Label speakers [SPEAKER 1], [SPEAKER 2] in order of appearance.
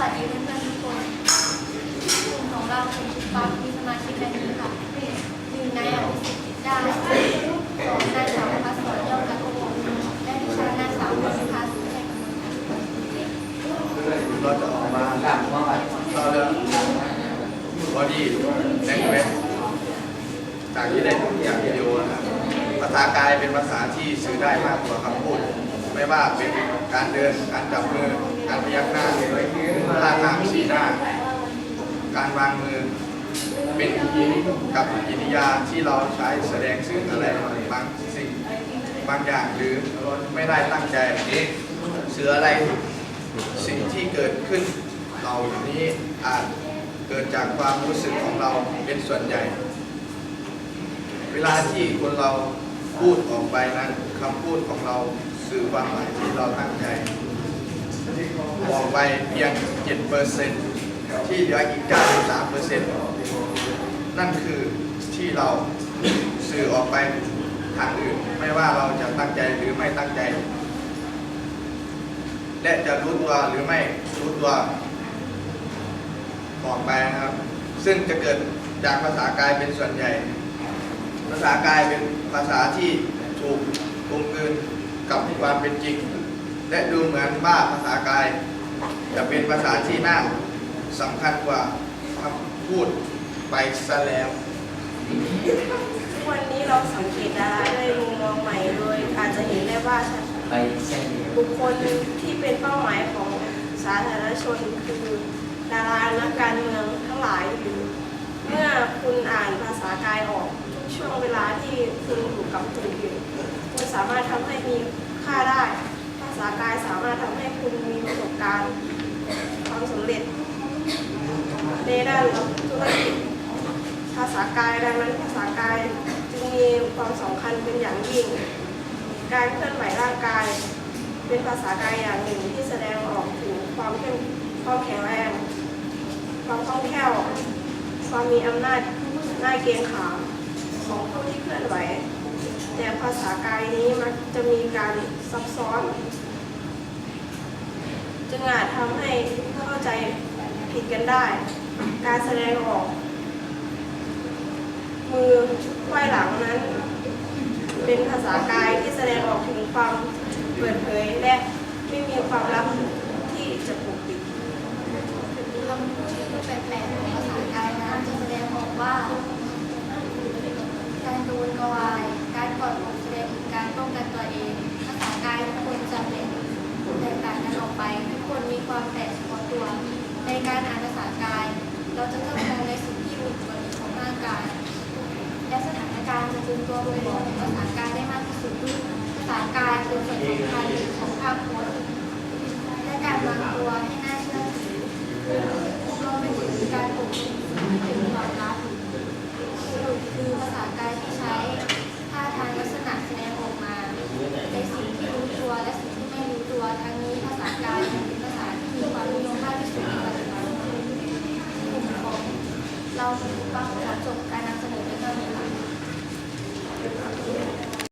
[SPEAKER 1] วัสดีเพื่อนๆทุกคนกลุ่มของเราเป็นชุดปั๊บมีสมาชิกดังนี้ค่ะหนึ่งนายอภิสิทธิ์จิตได้สองนายสาวพัสสอนยอดกระโกงและดิฉันนางสาวพิมพาสุแห่งกมลค่ะ
[SPEAKER 2] เราจะออกมาเราเรื่องบอดี้แลงเวจจากที่ได้ทุกอย่างวิดีโอนะครับภาษากายเป็นภาษาที่สื่อได้มากกว่าคำพูด ไม่ว่าเป็นการเดิน การจับมือ การพยักหน้าท่าทางสีหน้า การวางมือ เป็นกับกิริยาที่เราใช้แสดงสื่ออะไรบางสิ่งบางอย่างหรือไม่ได้ตั้งใจนี้เสื่ออะไรสิ่งที่เกิดขึ้นเหล่านี้อาจเกิดจากความรู้สึกของเราเป็นส่วนใหญ่ เวลาที่คนเราพูดออกไปนั้นคำพูดของเรา สื่อความหมายที่เราตั้งใจออกไปเพียง 7%ที่เหลืออีก 93%นั่นคือที่เราสื่อออกไปทางอื่น ไม่ว่าเราจะตั้งใจหรือไม่ตั้งใจ และจะรู้ตัวหรือไม่รู้ตัวออกไปนะครับ ซึ่งจะเกิดจากภาษากายเป็นส่วนใหญ่ ภาษากายเป็นภาษาที่ถูกกลมกลืน กับความเป็นจริง และดูเหมือนว่าภาษากาย จะเป็นภาษาที่น่าสำคัญกว่าคำพูดไปซะแล้ว
[SPEAKER 3] วันนี้เราสังเกตดาราด้วยมุมมองใหม่โดยอาจจะเห็นได้ว่า
[SPEAKER 4] ไปเส้น
[SPEAKER 3] บุคคลที่เป็นเป้าหมายของสาธารณชนคือดารานักการเมืองทั้งหลายหรือเมื่อคุณอ่านภาษากายออกทุกช่วงเวลาที่คุณอยู่กับคนอื่นามารถทำให้มีค่าได้ ภาษากายสามารถทำให้คุณมีประสบการณ์ความสำเร็จในด้านธุรกิจภาษากายดังนั้นภาษากายจึงมีความสำคัญเป็นอย่างยิ่ง การเคลื่อนไหวร่างกาย เป็นภาษากายอย่างหนึ่งที่แสดงออกถึงความเข้มความแข็งแรง ความคล่องแคล่วความมีอำนาจหน้าเกรงขามของผู้ที่เคลื่อนไหว ภาษากายนี้มักจะมีการซับซ้อน จึงอาจทำให้เข้าใจผิดกันได้ การแสดงออก มือไขว้หลังนั้น เป็นภาษากายที่แสดงออกถึงความเปิดเผยและไม่มีความลับที่จะปกปิด
[SPEAKER 1] คำพูดที่แปลกๆ การอ่านภาษากาย เราจะเริ่มมองในสิ่งที่อยู่ติของร่างกาย และสถานการณ์จะจึงตัวบ่งบอก 老师帮他做。